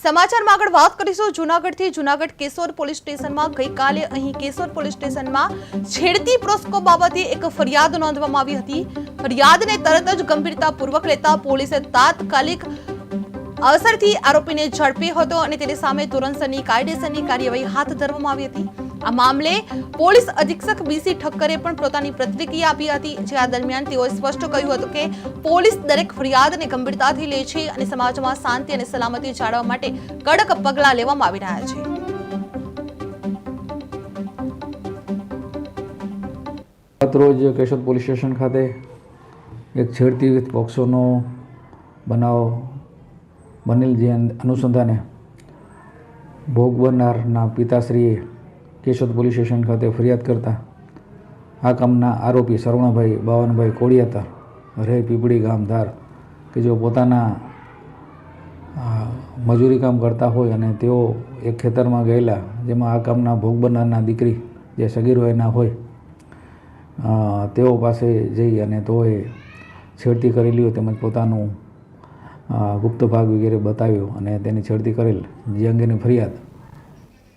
સમાચારમાં આગળ વાત કરીશું. જુનાગઢથી જુનાગઢ કેશોર પોલીસ સ્ટેશનમાં ગઈકાલે અહીં કેશોર પોલીસ સ્ટેશનમાં છેડતી પ્રોસ્કો બાબતે એક ફરિયાદ નોંધવામાં આવી હતી. ફરિયાદને તરત જ ગંભીરતાપૂર્વક લેતા પોલીસે તાત્કાલિક અવસરથી આરોપીને ઝડપ્યો હતો અને તેની સામે ધોરણસરની કાયદેસરની કાર્યવાહી હાથ ધરવામાં આવી હતી. આ મામલે પોલીસ અધિક્ષક બીસી ઠક્કરે પણ પોતાની પ્રતિક્રિયા આપી હતી, જે આ દરમિયાન તેઓએ સ્પષ્ટ કહ્યું હતું કે પોલીસ દરેક ફરિયાદને ગંભીરતાથી લે છે અને સમાજમાં શાંતિ અને સલામતી જાળવવા માટે કડક પગલાં લેવામાં આવી રહ્યા છે. ગતરોજ કેશોદ પોલીસ સ્ટેશન ખાતે એક છેડતી પોક્સોનો બનાવ બનેલ જે અનુસંધાને ભોગ બનનારના પિતાશ્રીએ કેશોદ પોલીસ સ્ટેશન ખાતે ફરિયાદ કરતા આ કામના આરોપી સરવણભાઈ બાવનભાઈ કોળિયાતા રહે પીપળી ગામ ધાર, કે જેઓ પોતાના મજૂરી કામ કરતા હોય અને તેઓ એક ખેતરમાં ગયેલા, જેમાં આ કામના ભોગ બનનારના દીકરી જે સગીર વયના હોય તેઓ પાસે જઈ અને તેઓએ છેડતી કરેલી હોય તેમજ પોતાનું ગુપ્ત ભાગ વગેરે બતાવ્યો અને તેની છેડતી કરેલ, જે અંગેની ફરિયાદ